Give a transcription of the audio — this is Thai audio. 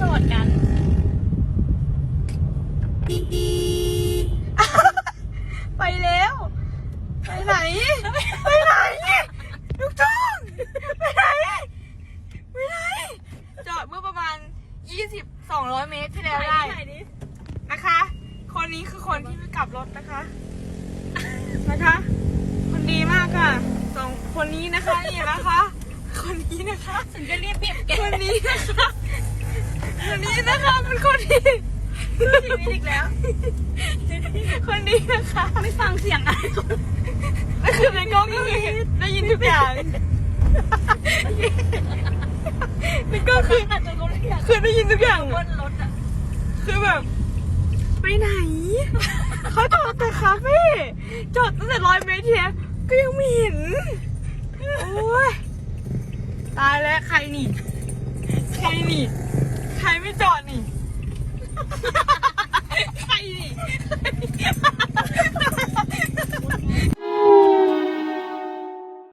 จอดกันไปแล้ว ไปไหน ไปไหนลูกทุ่งไปไหน ไปไหน จอดเมื่อประมาณงร้อยเมตรที่แล้วได้นะคะ คนนี้คือคนที่ไม่กลับรถนะคะ นะคะ คนดีมากค่ะสองคนนี้นะคะนี่นะคะ คนนี้นะคะ ฉันจะเรียกเปียบแกคนนี้นะคะ คนคนที่ชีวิตอีกแล้ว คนนี้นะคะไม่ฟังเสียงอะไรก็คือในกล้องก็คือได้ยินทุกอย่างนกล้องคืออาจจะก็ไม่อยากคือได้ยินทุกอย่างบนรถอะคือแบบ ไปไหน เขาจอดแต่คาเฟ่จอดตั้งแต่ร้อยเมตรที่แล้วก็ยังไม่เห็น โอ้ย ตายแล้วใครนี่ ใครนี่ใครไม่จอดนี่ 哈哈哈哈哈